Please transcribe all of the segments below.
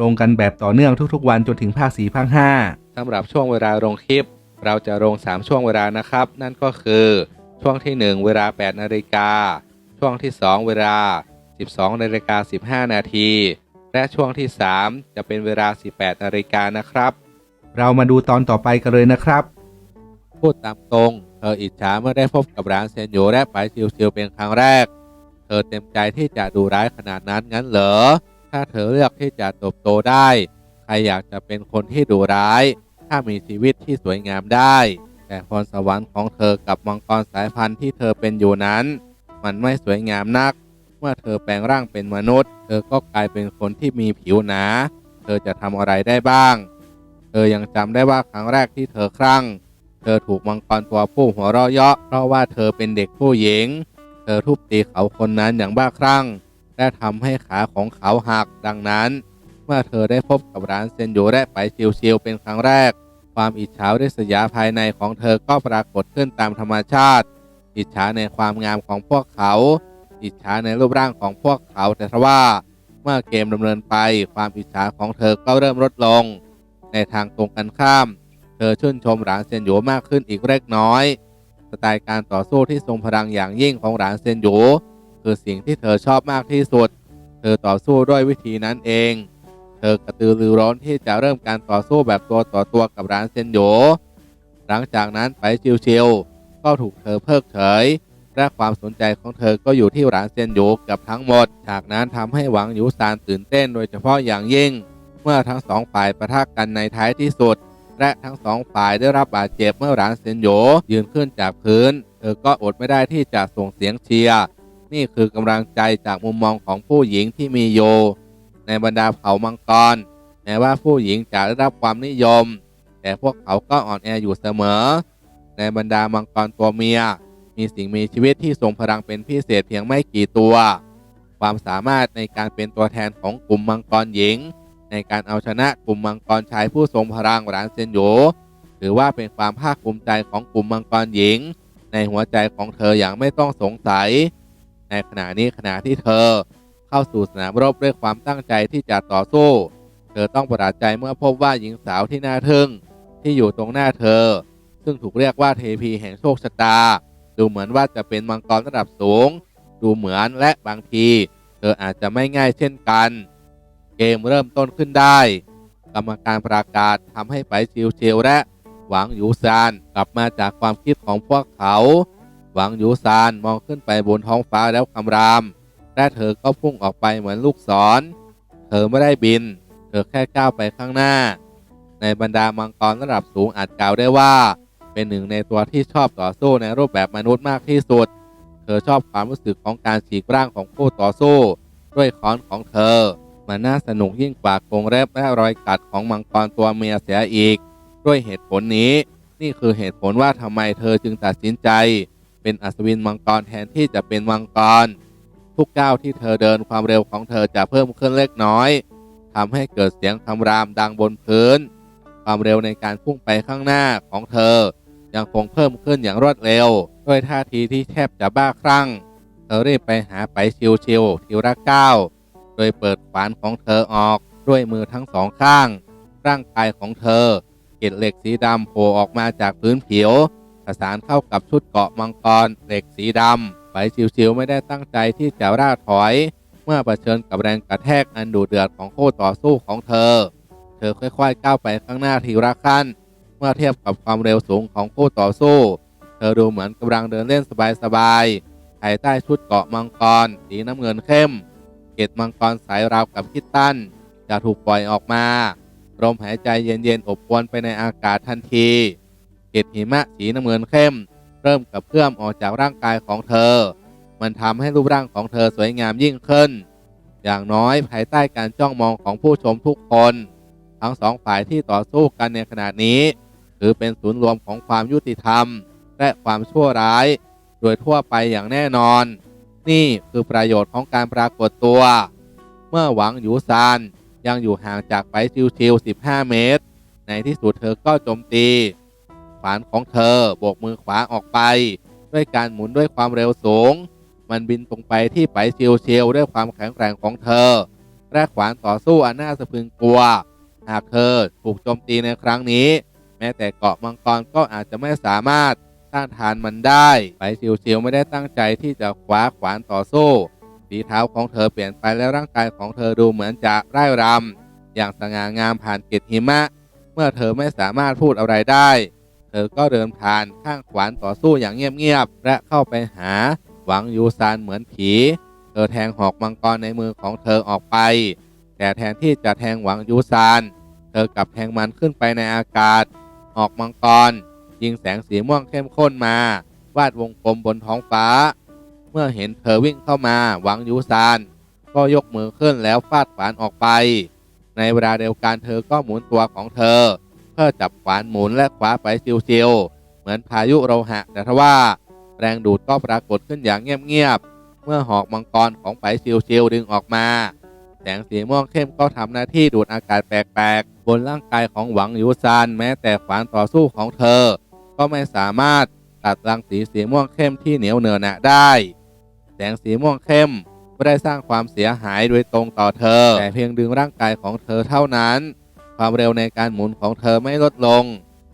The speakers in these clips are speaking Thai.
ลงกันแบบต่อเนื่องทุกๆ วันจนถึงภาค4ภาค5สำหรับช่วงเวลาลงคลิป เราจะลง 3 ช่วงเวลานะครับ นั่นก็คือช่วงที่ 1 เวลา 8 นาฬิกา ช่วงที่ 2 เวลา 12 นาฬิกา 15 นาที และช่วงที่ 3 จะเป็นเวลา 18 นาฬิกานะครับ เรามาดูตอนต่อไปกันเลยนะครับ พูดตามตรงเธออิจฉาเมื่อได้พบกับร้านเซนโยและไปชิวๆเป็นครั้งแรก เธอเต็มใจที่จะดูร้ายขนาดนั้นงั้นเหรอ ถ้าเธอเลือกที่จะตบโตได้ ใครอยากจะเป็นคนที่ดูร้าย ถ้ามีชีวิตที่สวยงามได้ แต่พรสวรรค์ของเธอกับมังกรสายพันธุ์ที่เธอเป็นอยู่นั้น มันไม่สวยงามนัก เมื่อเธอแปลงร่างเป็นมนุษย์ เธอก็กลายเป็นคนที่มีผิวหนา เธอจะทำอะไรได้บ้าง เธอยังจำได้ว่าครั้งแรกที่เธอครั่ง เธอถูกมังกรตัวผู้หัวเราะเยาะเพราะว่าเธอเป็นเด็กผู้หญิง เธอทุบตีเขาคนนั้นอย่างบ้าคลั่ง และทำให้ขาของเขาหักดังนั้น เมื่อเธอได้พบกับร้านเซนโยและไปชิวๆเป็นครั้งแรก ความอิจฉาริษยาภายในของเธอก็ปรากฏขึ้นตามธรรมชาติ อิจฉาในความงามของพวกเขา อิจฉาในรูปร่างของพวกเขาแต่ทว่า เมื่อเกมดำเนินไป ความอิจฉาของเธอก็เริ่มลดลง ในทางตรงกันข้าม เธอชื่นชมหลานเซนโยมากขึ้นอีกเล็กน้อยสไตล์การต่อสู้ที่ทรงพลังอย่างยิ่งของหลานเซนโย คือสิ่งที่เธอชอบมากที่สุด เธอต่อสู้ด้วยวิธีนั้นเอง เธอกระตือรือร้นที่จะเริ่มการต่อสู้แบบตัวต่อตัวกับหลานเซนโยหลังจากนั้นไปชิวๆก็ถูกเธอเพิกเฉยและความสนใจของเธอก็อยู่ที่หลานเซนโยกับทั้งหมด จากนั้นทำให้หวังยูซานตื่นเต้นโดยเฉพาะอย่างยิ่ง เมื่อทั้งสองฝ่ายประทะกันในท้ายที่สุด และทั้งสองฝ่ายได้รับบาดเจ็บเมื่อหลานเซนโยยืนขึ้นจากพื้น เธอก็อดไม่ได้ที่จะส่งเสียงเชียร์ นี่คือกำลังใจจากมุมมองของผู้หญิงที่มีโย ในบรรดาเผ่ามังกรแม้ว่าผู้หญิงจะได้รับความนิยม แต่พวกเขาก็อ่อนแออยู่เสมอ ในบรรดามังกรตัวเมีย มีสิ่งมีชีวิตที่ทรงพลังเป็นพิเศษเพียงไม่กี่ตัว ความสามารถในการเป็นตัวแทนของกลุ่มมังกรหญิง ในการเอาชนะกลุ่มมังกรชายผู้ทรงพลังหลานเซนโยถือว่าเป็นความภาคภูมิใจของกลุ่มมังกรหญิง ในหัวใจของเธออย่างไม่ต้องสงสัย ในขณะนี้ขณะที่เธอเข้าสู่สนามรบด้วยความตั้งใจที่จะต่อสู้ เธอต้องประหลาดใจเมื่อพบว่าหญิงสาวที่น่าทึ่งที่อยู่ตรงหน้าเธอ ซึ่งถูกเรียกว่าเทพีแห่งโชคชะตา ดูเหมือนว่าจะเป็นมังกรระดับสูง ดูเหมือนและบางที เธออาจจะไม่ง่ายเช่นกัน เกมเริ่มต้นขึ้นได้ กรรมการประกาศทำให้ไปชิวๆและหวังหยูซานกลับมาจากความคิดของพวกเขา หวังหยูซานมองขึ้นไปบนท้องฟ้าแล้วคำรามและเธอก็พุ่งออกไปเหมือนลูกศร เธอไม่ได้บิน เธอแค่ก้าวไปข้างหน้า ในบรรดามังกรระดับสูงอาจกล่าวได้ว่า เป็นหนึ่งในตัวที่ชอบต่อสู้ในรูปแบบมนุษย์มากที่สุด เธอชอบความรู้สึกของการฉีกร่างของผู้ต่อสู้ ด้วยค้อนของเธอ มันน่าสนุกยิ่งกว่ากรงเล็บและรอยกัดของมังกรตัวเมียเสียอีก ด้วยเหตุผลนี้ นี่คือเหตุผลว่าทำไมเธอจึงตัดสินใจ เป็นอัศวินมังกรแทนที่จะเป็นมังกร ทุกก้าวที่เธอเดินความเร็วของเธอจะเพิ่มขึ้นเล็กน้อยทำให้เกิดเสียงคำรามดังบนพื้น ความเร็วในการพุ่งไปข้างหน้าของเธอ ยังคงเพิ่มขึ้นอย่างรวดเร็ว ด้วยท่าทีที่แทบจะบ้าคลั่ง เธอรีบไปหาไปชิวๆทีละก้าวโดยเปิดขวานของเธอออกด้วยมือทั้งสองข้าง ร่างกายของเธอเกล็ดเหล็กสีดำโผล่ออกมาจากพื้นผิว ประสานเข้ากับชุดเกาะมังกรเหล็กสีดำไปชิวๆไม่ได้ตั้งใจที่จะร่าถอย เมื่อเผชิญกับแรงกระแทกอันดุเดือดของคู่ต่อสู้ของเธอ เธอค่อยๆก้าวไปข้างหน้าทีละขั้น เมื่อเทียบกับความเร็วสูงของคู่ต่อสู้ เธอดูเหมือนกำลังเดินเล่นสบายๆภายใต้ชุดเกาะมังกรสีน้ำเงินเข้ม เกล็ดมังกรสายราวกับคิตตันจะถูกปล่อยออกมาลมหายใจเย็นๆอบอวนไปในอากาศทันที เกล็ดหิมะสีน้ำเงินเข้ม เริ่มกับเพื่อมออกจากร่างกายของเธอ มันทำให้รูปร่างของเธอสวยงามยิ่งขึ้น อย่างน้อยภายใต้การจ้องมองของผู้ชมทุกคน ทั้งสองฝ่ายที่ต่อสู้กันในขณะนี้ถือเป็นศูนย์รวมของความยุติธรรม และความชั่วร้าย โดยทั่วไปอย่างแน่นอน นี่คือประโยชน์ของการปรากฏตัว เมื่อหวังหยูซานยังอยู่ห่างจากไปชิวๆ15 เมตร ในที่สุดเธอก็โจมตี ขวานของเธอโบกมือขวาออกไป ด้วยการหมุนด้วยความเร็วสูง มันบินตรงไปที่ไปเชียวๆด้วยความแข็งแกร่งของเธอและขวานต่อสู้อันน่าสะพึงกลัว หากเธอถูกโจมตีในครั้งนี้ แม้แต่เกาะมังกรก็อาจจะไม่สามารถต้านทานมันได้ ไปเชียวๆไม่ได้ตั้งใจที่จะคว้าขวานต่อสู้ฝีเท้าของเธอเปลี่ยนไปและร่างกายของเธอดูเหมือนจะร่ายรำอย่างสง่างามผ่านเกล็ดหิมะ เมื่อเธอไม่สามารถพูดอะไรได้ เธอก็เดินผ่านข้างขวานต่อสู้อย่างเงียบๆและเข้าไปหาหวังยูซานเหมือนผี เธอแทงหอกมังกรในมือของเธอออกไป แต่แทนที่จะแทงหวังยูซาน เธอกลับแทงมันขึ้นไปในอากาศ หอกมังกร ยิงแสงสีม่วงเข้มข้นมา วาดวงกลมบนท้องฟ้า เมื่อเห็นเธอวิ่งเข้ามาหวังยูซาน ก็ยกมือขึ้นแล้วฟาดขวานออกไป ในเวลาเดียวกันเธอก็หมุนตัวของเธอ เธอจับขวานหมุนและคว้าไปชิวๆเหมือนพายุโลหะ แต่ทว่าแรงดูดก็ปรากฏขึ้นอย่างเงียบๆเมื่อหอกมังกรของไปชิวๆดึงออกมาแสงสีม่วงเข้มก็ทำหน้าที่ดูดอากาศแปลกๆ บนร่างกายของหวังยูซานแม้แต่ขวานต่อสู้ของเธอ ก็ไม่สามารถตัดรังสีสีม่วงเข้มที่เหนียวเหนอะหนะได้ แสงสีม่วงเข้มไม่ได้สร้างความเสียหายโดยตรงต่อเธอ แต่เพียงดึงร่างกายของเธอเท่านั้น ความเร็วในการหมุนของเธอไม่ลดลง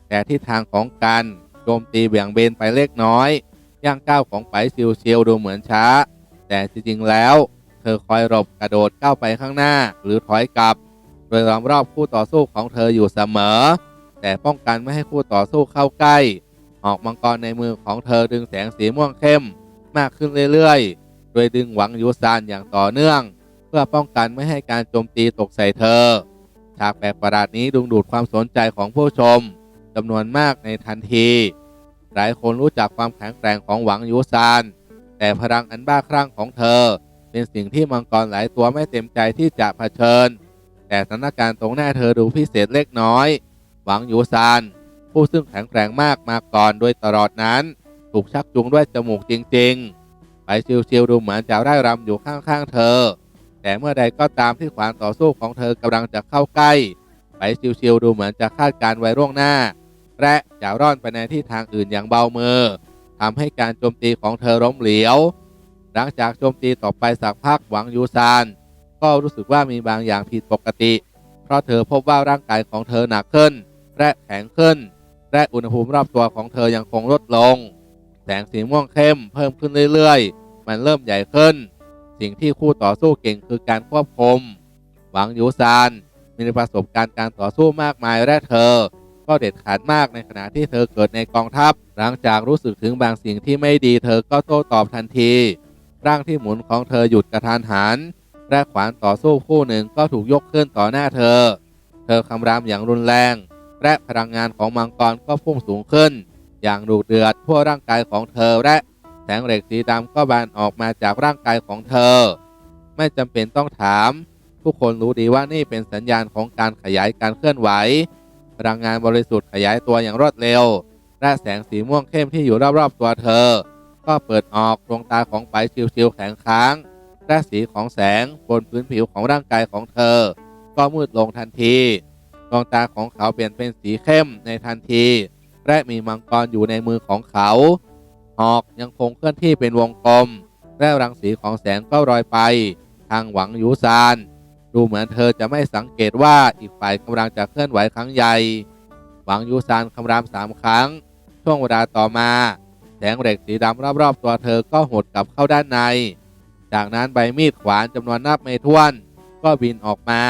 แต่ทิศทางของการโจมตีเบี่ยงเบนไปเล็กน้อย ย่างก้าวของไปซิวเชียวดูเหมือนช้า แต่จริงๆแล้ว เธอคอยหลบกระโดดก้าวไปข้างหน้าหรือถอยกลับ โดยล้อมรอบคู่ต่อสู้ของเธออยู่เสมอ แต่ป้องกันไม่ให้คู่ต่อสู้เข้าใกล้หอกมังกรในมือของเธอดึงแสงสีม่วงเข้ม มากขึ้นเรื่อยๆ โดยดึงหวังยูซานอย่างต่อเนื่อง เพื่อป้องกันไม่ให้การโจมตีตกใส่เธอ ฉากแปลกประหลาดนี้ดึงดูดความสนใจของผู้ชมจำนวนมากในทันที หลายคนรู้จักความแข็งแกร่งของหวังยูซาน แต่พลังอันบ้าคลั่งของเธอ เป็นสิ่งที่มังกรหลายตัวไม่เต็มใจที่จะเผชิญ แต่สถานการณ์ตรงหน้าเธอดูพิเศษเล็กน้อย หวังยูซาน ผู้ซึ่งแข็งแกร่งมากมาก่อนโดยตลอดนั้น ถูกชักจูงด้วยจมูกจริงๆ ไปชิวๆดูเหมือนจะไร้รำอยู่ข้างๆเธอ แต่เมื่อใดก็ตามที่ขวานต่อสู้ของเธอกำลังจะเข้าใกล้ ไปชิวๆดูเหมือนจะคาดการไว้ล่วงหน้า และจะร่อนไปในที่ทางอื่นอย่างเบามือทำให้การโจมตีของเธอล้มเหลว หลังจากโจมตีต่อไปสักพักหวังยูซานก็รู้สึกว่ามีบางอย่างผิดปกติ เพราะเธอพบว่าร่างกายของเธอหนักขึ้น และแข็งขึ้น และอุณหภูมิรอบตัวของเธอยังคงลดลง แสงสีม่วงเข้มเพิ่มขึ้นเรื่อยๆ มันเริ่มใหญ่ขึ้น สิ่งที่คู่ต่อสู้เก่งคือการควบคุม หวังยูซานมีประสบการณ์การต่อสู้มากมายและเธอ ก็เด็ดขาดมากในขณะที่เธอเกิดในกองทัพ หลังจากรู้สึกถึงบางสิ่งที่ไม่ดีเธอก็โต้ตอบทันที ร่างที่หมุนของเธอหยุดกระทันหันและขวานต่อสู้คู่หนึ่งก็ถูกยกขึ้นต่อหน้าเธอ เธอคำรามอย่างรุนแรง และพลังงานของมังกรก็พุ่งสูงขึ้น อย่างดุเดือดทั่วร่างกายของเธอและ แสงเหล็กสีดำก็บานออกมาจากร่างกายของเธอ ไม่จำเป็นต้องถาม ทุกคนรู้ดีว่านี่เป็นสัญญาณของการขยายการเคลื่อนไหวพลังงานบริสุทธิ์ขยายตัวอย่างรวดเร็ว และแสงสีม่วงเข้มที่อยู่รอบๆตัวเธอ ก็เปิดออกดวงตาของไปชิวๆแข็งค้างและสีของแสงบนพื้นผิวของร่างกายของเธอ ก็มืดลงทันทีดวงตาของเขาเปลี่ยนเป็นสีเข้มในทันที และมีมังกรอยู่ในมือของเขา หอกยังคงเคลื่อนที่เป็นวงกลม และรังสีของแสงก็ลอยไป ทางหวังยูซาน ดูเหมือนเธอจะไม่สังเกตว่าอีกฝ่ายกำลังจะเคลื่อนไหวครั้งใหญ่ หวังยูซานคำรามสามครั้ง ช่วงเวลาต่อมา แสงเหล็กสีดำรอบๆ ตัวเธอก็หดกลับเข้าด้านใน จากนั้นใบมีดขวานจำนวนนับไม่ถ้วน ก็บินออกมา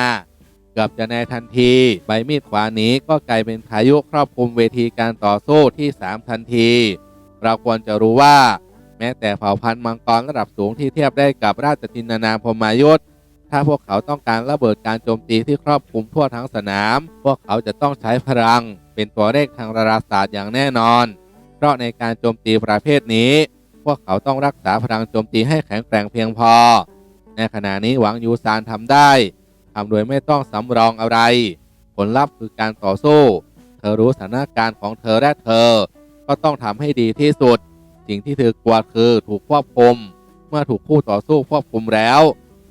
เกือบจะในทันทีใบมีดขวานนี้ก็กลายเป็นพายุครอบคลุมเวทีการต่อสู้ที่ 3 ทันที เราควรจะรู้ว่า แม้แต่เผ่าพันธุ์มังกรระดับสูงที่เทียบได้กับราชจินนาพมายุทธถ้าพวกเขาต้องการระเบิดการโจมตีที่ครอบคลุมทั่วทั้งสนาม พวกเขาจะต้องใช้พลัง เป็นตัวเลขทางดาราศาสตร์อย่างแน่นอน เพราะในการโจมตีประเภทนี้ พวกเขาต้องรักษาพลังโจมตีให้แข็งแกร่งเพียงพอ ในขณะนี้หวังยูซานทำได้ทำโดยไม่ต้องสำรองอะไร ผลลัพธ์คือการต่อสู้ เธอรู้สถานการณ์ของเธอและเธอ ก็ต้องทำให้ดีที่สุด สิ่งที่เธอกลัวคือถูกควบคุม เมื่อถูกคู่ต่อสู้ควบคุมแล้ว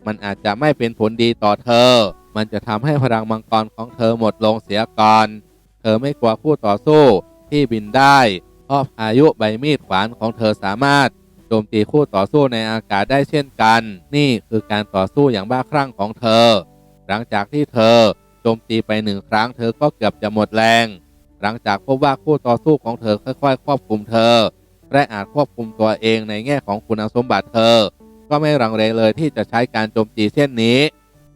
มันอาจจะไม่เป็นผลดีต่อเธอ มันจะทำให้พลังมังกรของเธอหมดลงเสียก่อน เธอไม่กลัวคู่ต่อสู้ที่บินได้เพราะพายุใบมีดขวานของเธอสามารถโจมตีคู่ต่อสู้ในอากาศได้เช่นกัน นี่คือการต่อสู้อย่างบ้าคลั่งของเธอ หลังจากที่เธอโจมตีไปหนึ่งครั้งเธอก็เกือบจะหมดแรง หลังจากพบว่าคู่ต่อสู้ของเธอค่อยๆ ควบคุมเธอ และอาจควบคุมตัวเองในแง่ของคุณสมบัติเธอ ก็ไม่รังเลเลยที่จะใช้การโจมตีเช่นนี้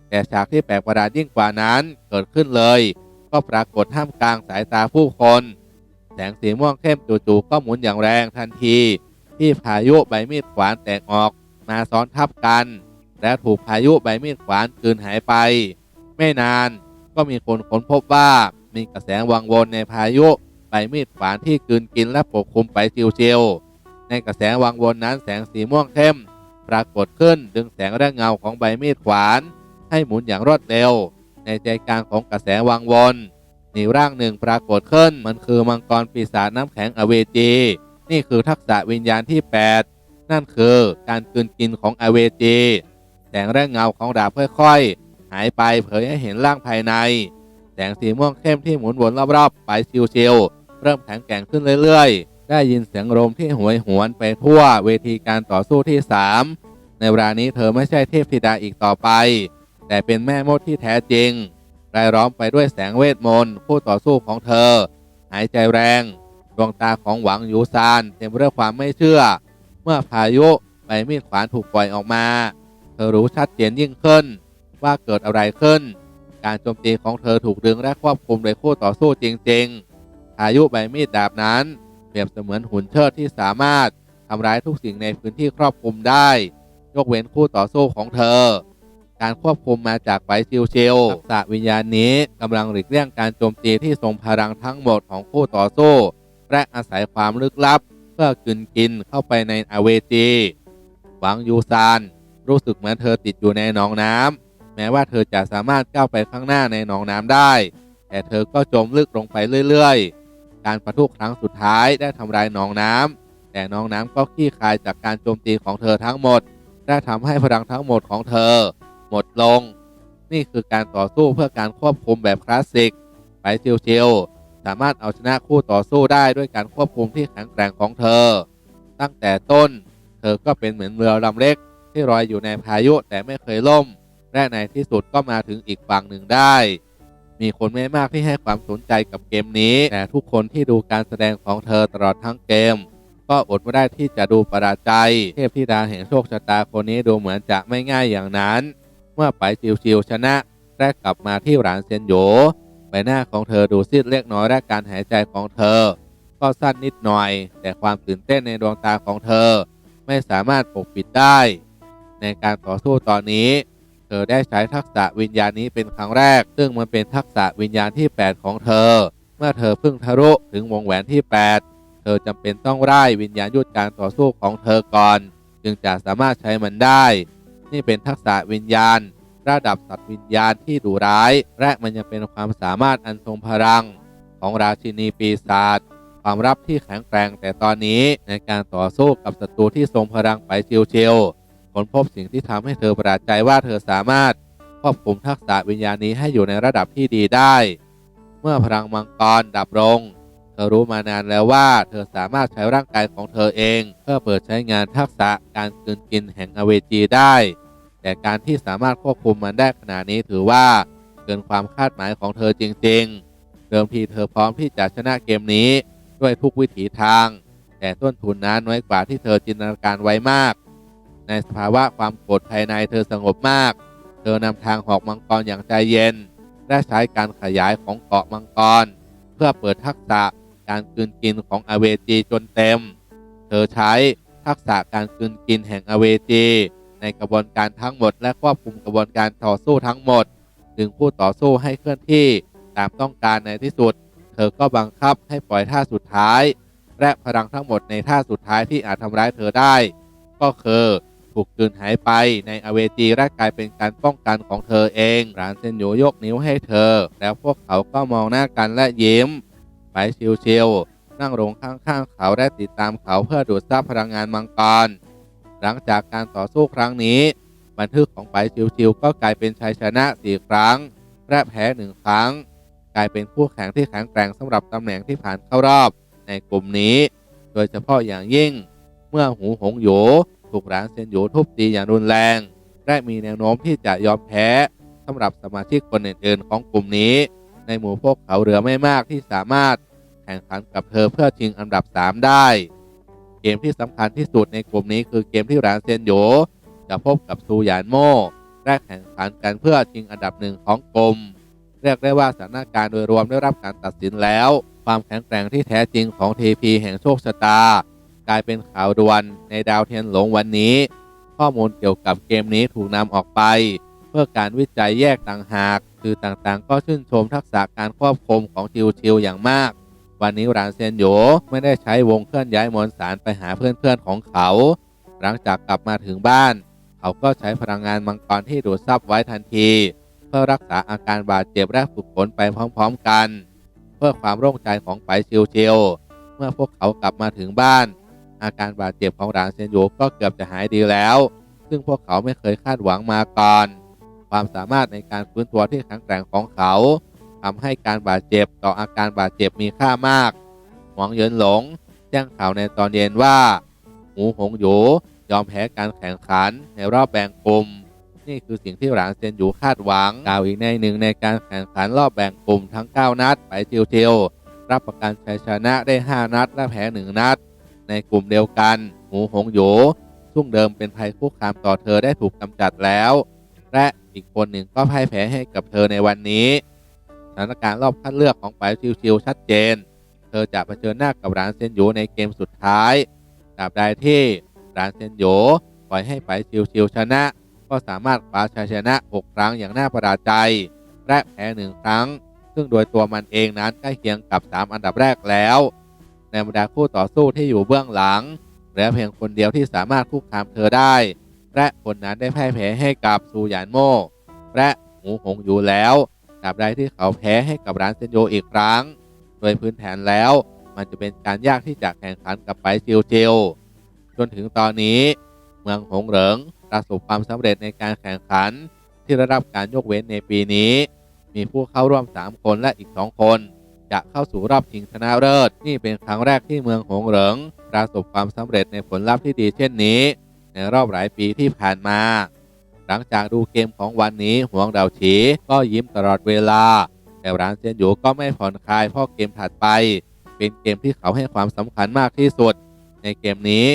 แต่ฉากที่แปลกประหลาดยิ่งกว่านั้นเกิดขึ้นเลย ก็ปรากฏท่ามกลางสายตาผู้คน แสงสีม่วงเข้มจู่ๆก็หมุนอย่างแรงทันที ที่พายุใบมีดขวานแตกออกมาซ้อนทับกัน และถูกพายุใบมีดขวานกืนหายไป ไม่นานก็มีคนค้นพบว่า มีกระแสวังวนในพายุใบมีดขวานที่กลืนกินและปกคลุมไปจิวๆในกระแสวังวนนั้นแสงสีม่วงเข้ม ปรากฏขึ้นดึงแสงและเงาของใบมีดขวาน ให้หมุนอย่างรวดเร็ว ในใจกลางของกระแสวังวนมีร่างหนึ่งปรากฏขึ้นมันคือมังกรปีศาจน้ำแข็งอเวจี นี่คือทักษะวิญญาณที่ 8 นั่นคือการกลืนกินของอเวจีแสงและเงาของดาบค่อยๆ หายไปเผยให้เห็นร่างภายใน สงสีม่วงเข้มที่หมุนวนรอบๆ ไปชิวๆเริ่มแข็งแกร่งขึ้นเรื่อยๆ ได้ยินเสียงลมที่หวยหวนไปทั่วเวทีการต่อสู้ที่ 3 ในเวลานี้เธอไม่ใช่เทพธิดาอีกต่อไป แต่เป็นแม่มดที่แท้จริงรายล้อมไปด้วยแสงเวทมนต์คู่ต่อสู้ของเธอ หายใจแรงดวงตาของหวังยูซานเต็มไปด้วยความไม่เชื่อ เมื่อพายุใบมีดขวานถูกปล่อยออกมา เธอรู้ชัดเจนยิ่งขึ้น ว่าเกิดอะไรขึ้น การโจมตีของเธอถูกดึงและควบคุมโดยคู่ต่อสู้จริงๆพายุใบมีดดาบนั้น เปรียบเสมือนหุ่นเชิดที่สามารถทำร้ายทุกสิ่งในพื้นที่ครอบคลุมได้ ยกเว้นคู่ต่อสู้ของเธอ การควบคุมมาจากไฟชิวเชลทักษะวิญญาณนี้กำลังหลีกเลี่ยงการโจมตีที่ทรงพลังทั้งหมดของคู่ต่อสู้ และอาศัยความลึกลับ เพื่อกลืนกินเข้าไปในอเวจีหวังยูซานรู้สึกเหมือนเธอติดอยู่ในหนองน้ำ แม้ว่าเธอจะสามารถก้าวไปข้างหน้าในหนองน้ำได้ แต่เธอก็จมลึกลงไปเรื่อยๆ การประทุครั้งสุดท้ายได้ทำลายหนองน้ำแต่หนองน้ำก็คลี่คายจากการโจมตีของเธอทั้งหมด ได้ทำให้พลังทั้งหมดของเธอ หมดลง นี่คือการต่อสู้เพื่อการควบคุมแบบคลาสสิกไปเชิวๆสามารถเอาชนะคู่ต่อสู้ได้ด้วยการควบคุมที่แข็งแกร่งของเธอ ตั้งแต่ต้น เธอก็เป็นเหมือนเรือลำเล็กที่ลอยอยู่ในพายุแต่ไม่เคยล่ม และในที่สุดก็มาถึงอีกฝั่งหนึ่งได้ มีคนไม่มากที่ให้ความสนใจกับเกมนี้ แต่ทุกคนที่ดูการแสดงของเธอตลอดทั้งเกม ก็อดไม่ได้ที่จะดูประหลาดใจ เทพธิดาแห่งโชคชะตาคนนี้ดูเหมือนจะไม่ง่ายอย่างนั้น เมื่อไปชิวๆชนะและกลับมาที่หลานเซนโยใบหน้าของเธอดูซีดเล็กน้อยและการหายใจของเธอ ก็สั้นนิดหน่อย แต่ความตื่นเต้นในดวงตาของเธอ ไม่สามารถปกปิดได้ ในการต่อสู้ตอนนี้ เธอได้ใช้ทักษะวิญญาณนี้เป็นครั้งแรก ซึ่งมันเป็นทักษะวิญญาณที่ 8 ของเธอ เมื่อเธอเพิ่งทะลุถึงวงแหวนที่ 8 เธอจำเป็นต้องไล่วิญญาณยุทธการต่อสู้ของเธอก่อน จึงจะสามารถใช้มันได้ นี่เป็นทักษะวิญญาณ ระดับสัตว์วิญญาณที่ดุร้าย และมันยังเป็นความสามารถอันทรงพลัง ของราชินีปีศาจความรับที่แข็งแกร่งแต่ตอนนี้ในการต่อสู้กับศัตรูที่ทรงพลังไปเชียวๆ ค้นพบสิ่งที่ทำให้เธอประหลาดใจว่าเธอสามารถควบคุมทักษะวิญญาณนี้ให้อยู่ในระดับที่ดีได้ เมื่อพลังมังกรดับลง เธอรู้มานานแล้วว่าเธอสามารถใช้ร่างกายของเธอเอง เพื่อเปิดใช้งานทักษะการกลืนกินแห่งอเวจีได้ แต่การที่สามารถควบคุมมันได้ขนาดนี้ถือว่า เกินความคาดหมายของเธอจริง ๆ เดิมทีเธอพร้อมที่จะชนะเกมนี้ด้วยทุกวิถีทาง แต่ต้นทุนนั้นน้อยกว่าที่เธอจินตนาการไว้มาก ในสภาวะความโกรธภายในเธอสงบมาก เธอนำทางหอกมังกรอย่างใจเย็น และใช้การขยายของเกาะมังกร เพื่อเปิดทักษะการกลืนกินของอเวจีจนเต็ม เธอใช้ทักษะการกลืนกินแห่งอเวจี ในกระบวนการทั้งหมด และควบคุมกระบวนการต่อสู้ทั้งหมดดึงผู้ต่อสู้ให้เคลื่อนที่ตามต้องการในที่สุด เธอก็บังคับให้ปล่อยท่าสุดท้าย และพลังทั้งหมดในท่าสุดท้ายที่อาจทำร้ายเธอได้ ก็คือ ถูกกลืนหายไปในอเวจีและกลายเป็นการป้องกันของเธอเองรานเซนโยยกนิ้วให้เธอ แล้วพวกเขาก็มองหน้ากันและยิ้ม ไปชิวๆนั่งลงข้างๆเขาและติดตามเขาเพื่อดูดซับพลังงานมังกรหลังจากการต่อสู้ครั้งนี้ บันทึกของไปชิวๆก็กลายเป็นชัยชนะสี่ครั้งและแพ้หนึ่งครั้ง กลายเป็นคู่แข่งที่แข็งแกร่งสำหรับตำแหน่งที่ผ่านเข้ารอบในกลุ่มนี้ โดยเฉพาะอย่างยิ่ง เมื่อหูหงโย ถูกร้านเซนโยทุบตีอย่างรุนแรง และมีแนวโน้มที่จะยอมแพ้สำหรับสมาชิกคนอื่นๆของกลุ่มนี้ ในหมู่พวกเขาเหลือไม่มากที่สามารถแข่งขันกับเธอเพื่อชิงอันดับ 3 ได้ เกมที่สำคัญที่สุดในกลุ่มนี้คือเกมที่ร้านเซนโยจะพบกับซูหยานโม่และแข่งขันกันเพื่อชิงอันดับหนึ่งของกลุ่มเรียกได้ว่าสถานการณ์โดยรวมได้รับการตัดสินแล้ว ความแข็งแกร่งที่แท้จริงของทีพีแห่งโชคชะตา กลายเป็นข่าวด่วนในดาวเทียนหลงวันนี้ ข้อมูลเกี่ยวกับเกมนี้ถูกนำออกไป เพื่อการวิจัยแยกต่างหากสื่อต่างๆ ก็ชื่นชมทักษะการควบคุมของชิวชิวอย่างมาก วันนี้รานเซนโยไม่ได้ใช้วงเคลื่อนย้ายมวลสารไปหาเพื่อนๆของเขา หลังจากกลับมาถึงบ้าน เขาก็ใช้พลังงานมังกรที่ดูดซับไว้ทันที เพื่อรักษาอาการบาดเจ็บและฝึกฝนไปพร้อมๆกัน เพื่อความโล่งใจของไปชิวชิวๆเมื่อพวกเขากลับมาถึงบ้าน อาการบาดเจ็บของหลานเซนโยก็เกือบจะหายดีแล้ว ซึ่งพวกเขาไม่เคยคาดหวังมาก่อน ความสามารถในการฟื้นตัวที่แข็งแกร่งของเขาทำให้การบาดเจ็บต่ออาการบาดเจ็บมีค่ามาก หวังเยินหลง แจ้งข่าวในตอนเย็นว่า หมูหงโหยยอมแพ้การแข่งขันในรอบแบ่งกลุ่ม นี่คือสิ่งที่หลานเซนยูคาดหวังกล่าวอีกในหนึ่งในการแข่งขันรอบแบ่งกลุ่มทั้ง 9 นัด ไปเทียวๆรับประกันชัยชนะได้ 5 นัดและแพ้1นัด ในกลุ่มเดียวกัน หมูหงโยซึ่งเดิมเป็นภัยคุกคามต่อเธอได้ถูกกำจัดแล้ว และอีกคนหนึ่งก็พ่ายแพ้ให้กับเธอในวันนี้สถานการณ์รอบคัดเลือกของไปชิวๆชัดเจน เธอจะเผชิญหน้ากับรานเซนโยในเกมสุดท้ายตราบใดที่รานเซนโยปล่อยให้ไปชิวๆชนะ ก็สามารถคว้าชัยชนะ 6 ครั้งอย่างน่าประหลาดใจ และแพ้หนึ่งครั้ง ซึ่งโดยตัวมันเองนั้นใกล้เคียงกับ 3 อันดับแรกแล้ว ในบรรดาคู่ต่อสู้ที่อยู่เบื้องหลังเหลือเพียงคนเดียวที่สามารถคุกคามเธอได้ และคนนั้นได้แพ่ายแพ้ให้กับซูหยานโมและหมูหงอยู่แล้วตราบใดที่เขาแพ้ให้กับร้านเซนโยอีกครั้ง โดยพื้นฐานแล้ว มันจะเป็นการยากที่จะแข่งขันกับไปซิวเจลจนถึงตอนนี้ เมืองหงเหริงประสบความสำเร็จในการแข่งขันที่ได้รับการยกเว้นในปีนี้ มีผู้เข้าร่วม 3 คนและอีก 2 คน จะเข้าสู่รอบชิงชนะเลิศนี่เป็นครั้งแรกที่เมืองหงเหริงประสบความสำเร็จในผลลัพธ์ที่ดีเช่นนี้ ในรอบหลายปีที่ผ่านมา หลังจากดูเกมของวันนี้หวงเดาฉีก็ยิ้มตลอดเวลา แต่ร้านเซียนหยูก็ไม่ผ่อนคลายเพราะเกมถัดไป เป็นเกมที่เขาให้ความสำคัญมากที่สุด ในเกมนี้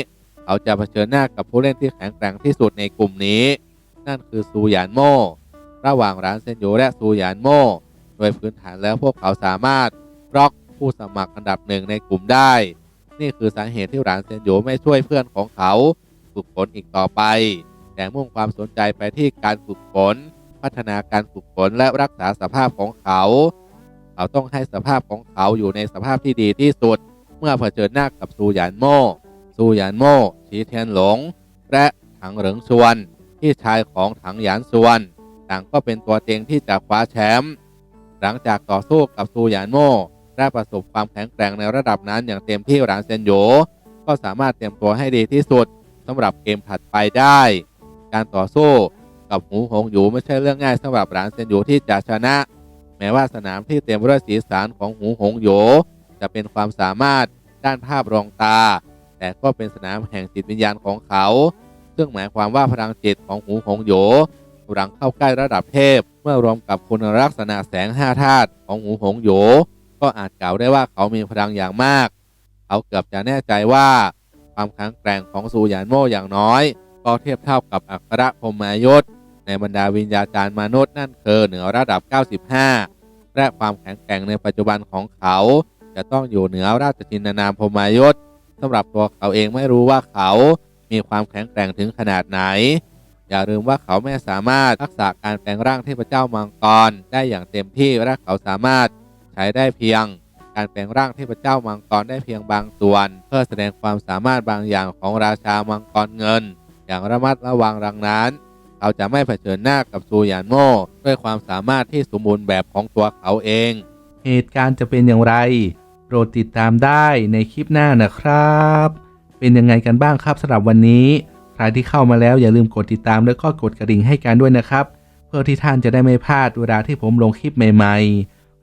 เขาจะเผชิญหน้ากับผู้เล่นที่แข็งแกร่งที่สุดในกลุ่มนี้ นั่นคือซูหยานโมระหว่างร้านเซนโยและซูหยานโมโดยพื้นฐานแล้วพวกเขาสามารถ บล็อกผู้สมัครอันดับหนึ่งในกลุ่มได้ นี่คือสาเหตุที่ร้านเซนโยไม่ช่วยเพื่อนของเขาฝึกฝนอีกต่อไป แต่มุ่งความสนใจไปที่การฝึกฝน พัฒนาการฝึกฝนและรักษาสภาพของเขา เขาต้องให้สภาพของเขาอยู่ในสภาพที่ดีที่สุด เมื่อเผชิญหน้ากับซูหยานโม่ซูหยานโม่ชีเทียนหลง และถังเหริงชวนที่ชายของถังหยานส่วนต่างก็เป็นตัวเต็งที่จะคว้าแชมป์หลังจากต่อสู้กับซูหยานโม่ ได้ประสบความแข็งแกร่งในระดับนั้นอย่างเต็มที่หลานเซนโยก็สามารถเตรียมตัวให้ดีที่สุดสำหรับเกมถัดไปได้ การต่อสู้กับหูหงหยูไม่ใช่เรื่องง่ายสำหรับหลานเซนโยที่จะชนะ แม้ว่าสนามที่เต็มด้วยสีสันของหูหงโยจะเป็นความสามารถด้านภาพรองตา แต่ก็เป็นสนามแห่งจิตวิญญาณของเขา ซึ่งหมายความว่าพลังจิตของหูหงโยกำลังเข้าใกล้ระดับเทพ เมื่อรวมกับคุณลักษณะแสงห้าธาตุของหูหงโย ก็อาจกล่าวได้ว่าเขามีพลังอย่างมาก เขาเกือบจะแน่ใจว่าความแข็งแกร่งของซูหยานโมอย่างน้อย ก็เทียบเท่ากับอัครพมายศ ในบรรดาวิญญาจารย์มนุษย์นั่นคือเหนือระดับ 95 และความแข็งแกร่งในปัจจุบันของเขา จะต้องอยู่เหนือราชจินนามพมายศสำหรับตัวเขาเองไม่รู้ว่าเขามีความแข็งแกร่งถึงขนาดไหน อย่าลืมว่าเขาไม่สามารถรักษาการแปลงร่างเทพเจ้ามังกรได้อย่างเต็มที่และเขาสามารถ ใช้ได้เพียง การแปลงร่างเทพเจ้ามังกรได้เพียงบางส่วน เพื่อแสดงความสามารถบางอย่างของราชามังกรเงิน อย่างระมัดระวังดังนั้น เขาจะไม่เผชิญหน้ากับซูยานโม่ด้วยความสามารถที่สมบูรณ์แบบของตัวเขาเอง เหตุการณ์จะเป็นอย่างไร โปรดติดตามได้ในคลิปหน้านะครับ เป็นยังไงกันบ้างครับสำหรับวันนี้ใครที่เข้ามาแล้วอย่าลืมกดติดตามแล้วก็กดกระดิ่งให้กันด้วยนะครับ เพื่อที่ท่านจะได้ไม่พลาดเวลาที่ผมลงคลิปใหม่ ๆ